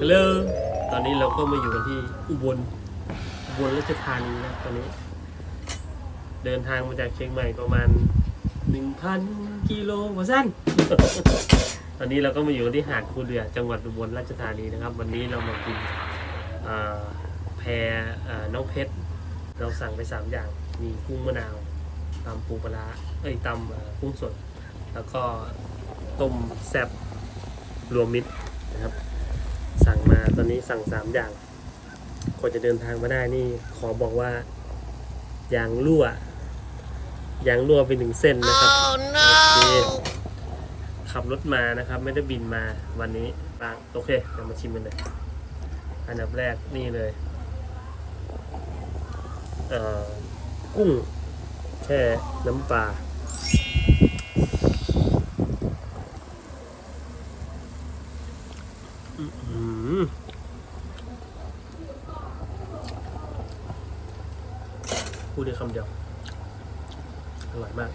ฮัลโหลตอนนี้เราก็มาอยู่กันที่อุบล อุบลราชธานีนะตอนนี้ เดินทางมาจากเชียงใหม่ประมาณหนึ่งพันกิโลกว่าสั้น ตอนนี้เราก็มาอยู่ที่หาดคูเรือ จังหวัดอุบลราชธานีนะครับ วันนี้เรามากินแพรอ่น้องเพชร เราสั่งไปสามอย่าง มีกุ้งมะนาวตำปูปลาเอ้ยตำกุ้งสด แล้วก็ต้มแซบรวมมิตรนะครับ สั่งมาตอนนี้สั่งสามอย่างกว่าจะเดินทางมาได้นี่ ขอบอกว่า ยางรั่วยางรั่วไปหนึ่งเส้นนะครับโอเคขับรถมานะครับ ไม่ได้บินมาวันนี้บางโอเคเดี๋ยวมาชิมกันเลยอันดับแรกนี่เลยเอ่อกุ้งแช่น้ำปลา อื้อหือ พูดได้คำเดียว อร่อยมาก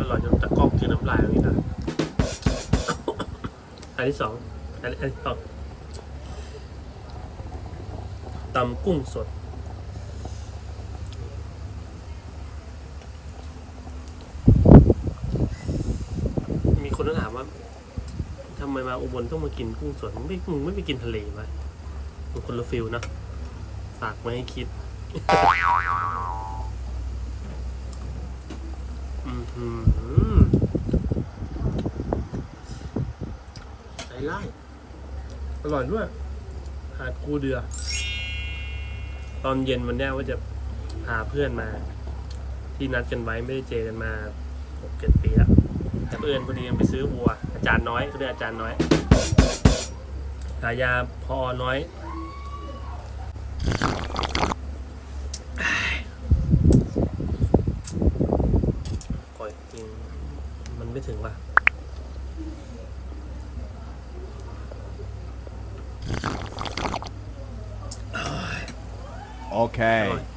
อร่อยจนตะกล้องคือน้ำลายเลยนะอันที่สองอันอันที่สองตำกุ้งสดมีคนถามว่า ทำไมมาอุบลต้องมากินกุ้งสดมึงไม่มึงไม่ไปกินทะเลมามันคนละฟิลนะฝากไมาให้คิดอือหือใส่ไล่อร่อยด้วย หาดกูเดือ ตอนเย็นวันนี้ว่าจะพาเพื่อนมา ที่นัดกันไว้ไม่ได้เจอกันมาหกเจ็ดปีแล้ว แต่เพื่อนพอดีไปซื้อวัว อาจารย์น้อยเขาเรียกอาจารย์น้อยฉายาพอน้อย ก่อยจริง มันไม่ถึงว่ะ Okay. อร่อย